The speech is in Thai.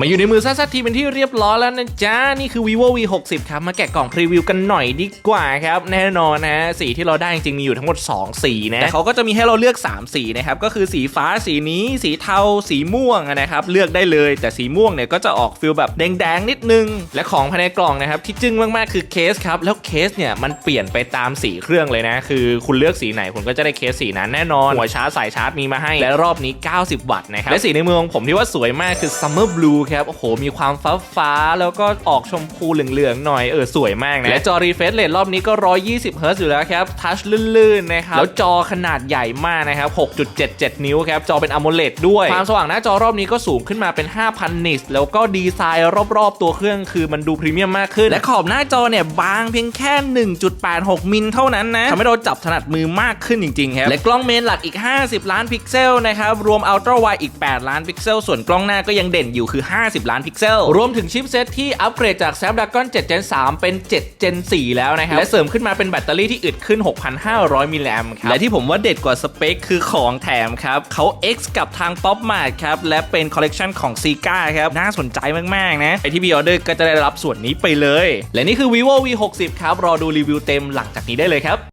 มาอยู่ในมือซัสทีเป็นที่เรียบร้อยแล้วนะจ๊ะ นี่คือ vivo v 6 0ครับ มาแกะกล่องพรีวิวกันหน่อยดีกว่าครับ แน่นอนนะสีที่เราได้จริงๆมีอยู่ทั้งหมด 2 สีนะแต่เขาก็จะมีให้เราเลือก 3 สีนะครับ ก็คือสีฟ้าสีนี้สีเทาสีม่วงนะครับ เลือกได้เลยแต่สีม่วงเนี่ยก็จะออกฟิลแบบแดงๆนิดนึง และของภายในกล่องนะครับที่จึ้งมากๆคือเคสครับแล้วเคสเนี่ยมันเปลี่ยนไปตามสีเครื่องเลยนะ คือคุณเลือกสีไหนคุณก็จะได้เคสสีนั้นแน่นอนหัวชาร์จสายชาร์จมีมาให้และรอบนี้ 90 วัตต์นะครับและสีในมือของผมที่ว่าสวยมากคือ Summer Blue ครับ โอ้โห มีความฟ้าฟ้าๆแล้วก็ออกชมพูเหลืองๆหน่อย เออ สวยมากนะ และจอ refresh rate รอบนี้ก็ 120 Hz อยู่แล้วครับ ทัชลื่นๆ นะครับ แล้วจอขนาดใหญ่มากนะครับ 6.77 นิ้วครับ จอเป็น AMOLED ด้วย ความสว่างหน้าจอรอบนี้ก็สูงขึ้นมาเป็น 5,000 นิตแล้วก็ดีไซน์รอบๆ ตัวเครื่องคือมันดูพรีเมียมมากขึ้น และขอบหน้าจอเนี่ยบางเพียงแค่ 1.86 มิลเท่านั้นนะทำให้เราจับถนัดมือมากขึ้นจริงๆครับและกล้องเมนหลักอีก 50 ล้านพิกเซลนะครับรวมอัลตร้าไวอีก 8 ล้านพิกเซลส่วนกล้องหน้าก็ยังเด่นอยู่คือ50 ล้านพิกเซล รวมถึงชิปเซตที่อัปเกรดจาก Snapdragon 7 Gen 3 เป็น 7 Gen 4 แล้วนะครับ และเสริมขึ้นมาเป็นแบตเตอรี่ที่อึดขึ้น 6,500 มิลลิแอมครับ และที่ผมว่าเด็ดกว่าสเปคคือของแถมครับเขา X กับทาง Pop Mart ครับ และเป็นคอลเลกชันของ s ีกาครับ น่าสนใจมาก ๆ นะไปที่ b ีออเดอร์ก็จะได้รับส่วนนี้ไปเลย และนี่คือ vivo v 6 0ครับรอดูรีวิวเต็มหลังจากนี้ได้เลยครับ